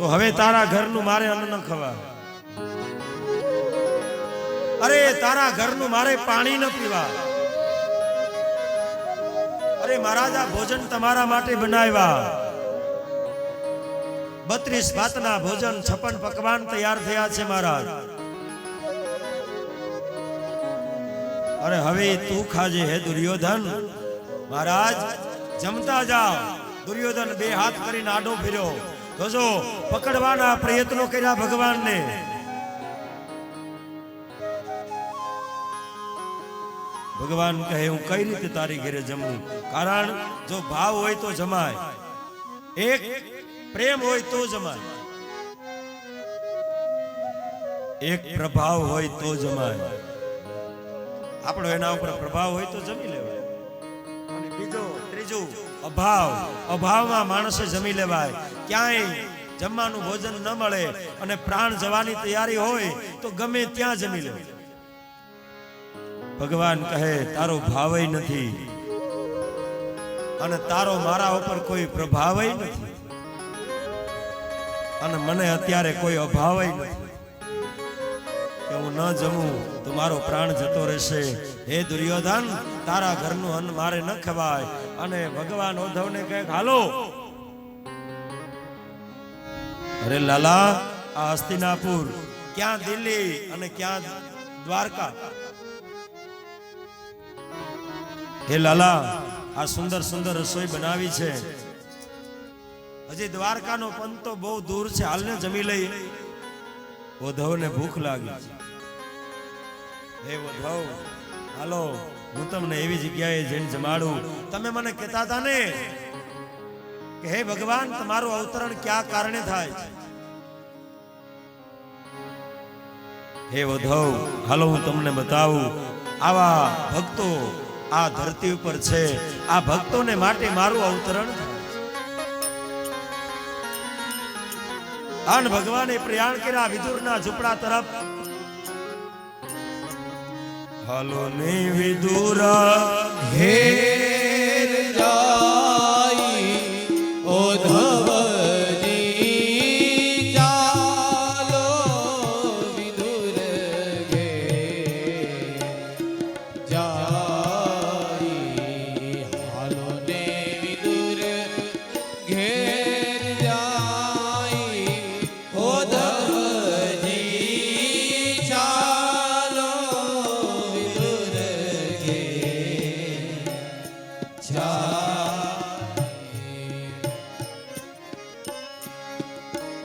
તો હવે તારા ઘરનું મારે અન્ન ન ખવા. અરે, તારા ઘરનું મારે પાણી ન પીવા. અરે, મહારાજા ભોજન તમારા માટે બનાવ્યા. બત્રીસ ભાતના ભોજન છપ્પન પકવાન તૈયાર થયા છે, મહારાજ. અરે, હવે તું ખાજે હે, દુર્યોધન. મહારાજ, જમતા જાવ દુર્યોધન બે હાથ કરીને આડો ફર્યો. જોજો પકડવાના પ્રયત્નો કર્યા ભગવાનને. ભગવાન કહે, હું કઈ રીતે તારી ઘેરે જમું? કારણ જો ભાવ હોય તો જમાય. એક પ્રેમ હોય તો જમાય. એક પ્રભાવ હોય તો જમાય. આપણો એના ઉપર પ્રભાવ હોય તો જમી લેવાય. અને બીજો ત્રીજું અભાવ, અભાવમાં માણસે જમી લેવાય. ક્યાંય જમવાનું ભોજન ન મળે અને પ્રાણ જવાની તૈયારી હોય તો ગમે ત્યાં જમી લેવાય ભગવાન કહે, તારો ભાવય નથી અને તારો મારા ઉપર કોઈ પ્રભાવય નથી. અને મને અત્યારે કોઈ અભાવય નથી. કે હું ન જમું તો મારો પ્રાણ જતો રહેશે. હે દુર્યોધન, તારા ઘરનું અન્ન મારે ન ખવાય. અને ભગવાન ઉદ્ધવને કહે, હાલો. અરે લાલા, આ હસ્તિનાપુર, ક્યાં દિલ્હી અને ક્યાં દ્વારકા? હે લાલા, આ સુંદર સુંદર રસોઈ બનાવી છે. હજી દ્વારકાનો પંથ તો બહુ દૂર છે. હાલને જમી લઈ. ઉદ્ધવને ભૂખ લાગી. હે ઉદ્ધવ હાલો, હું તમને એવી જગ્યાએ જઈને જમાડું. તમે મને કહેતા હતા ને કે હે ભગવાન, તમારું અવતરણ ક્યાં કારણે થાય? હે ઉદ્ધવ હાલો, હું તમને બતાવું. આવા ભક્તો આ ધરતી ઉપર છે. આ ભક્તોને માટે મારું અવતરણ આન ભગવાને પ્રયાણ કર્યા વિદુરના ઝૂંપડા તરફ. હાલો ને વિદુરા ઘેર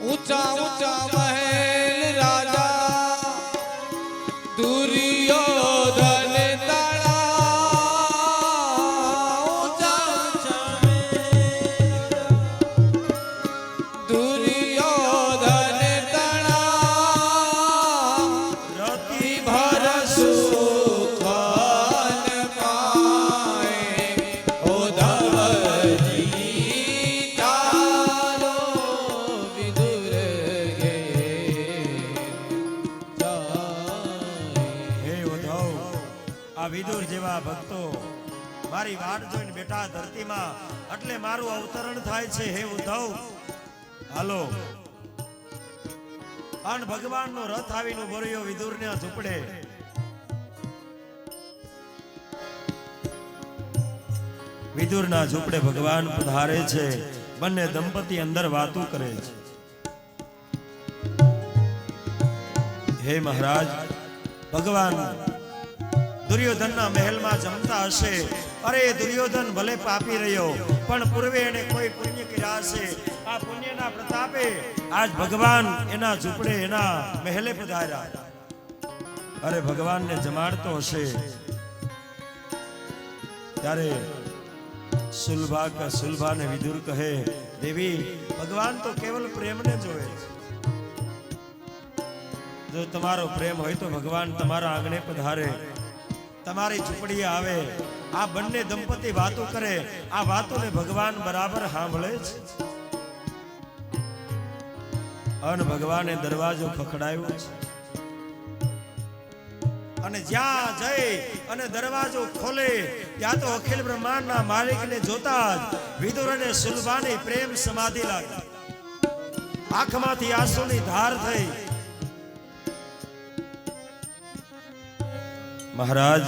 ઊંચા ઊંચા મહેલ વિદુર જેવા ભક્તો, મારી વાટ જોઈને બેઠા ધરતીમાં, એટલે મારું અવતરણ થાય છે હે ઉદ્ધવ. હાલો. અન ભગવાનનો રથ આવીને ઊભો રહ્યો વિદુરને ઝૂંપડે. વિદુરના ઝૂંપડે ભગવાન પધારે છે, બંને દંપતી અંદર વાતો કરે છે. હે મહારાજ, ભગવાન દુર્યોધનના મહેલમાં જમતા હશે. અરે, દુર્યોધન ભલે પાપી રહ્યો, પણ પૂર્વે એને કોઈ પુણ્ય કર્યા હશે. આ પુણ્યના પ્રતાપે આજ ભગવાન એના ઝૂંપડે એના મહેલે પધાર્યા. અરે, ભગવાનને જમાડતો હશે. ત્યારે સુલભા સુલભાને વિદુર કહે, દેવી, ભગવાન તો કેવલ પ્રેમને જોવે જો તમારો પ્રેમ હોય તો ભગવાન તમારા આંગણે પધારે. તમારી ઝૂંપડી આવે. આ બંને દંપતી વાતો કરે. આ વાતોને ભગવાન બરાબર સાંભળે છે. અન ભગવાને દરવાજો ખખડાયો છે. અને જ્યાં જઈ અને દરવાજો ખોલે, ત્યાં તો અખિલ બ્રહ્માંડના માલિકને જોતા જ વિદુર અને સુલભાની પ્રેમ સમાધિ લાગી. આંખમાંથી આંસુની ધાર થઈ મહારાજ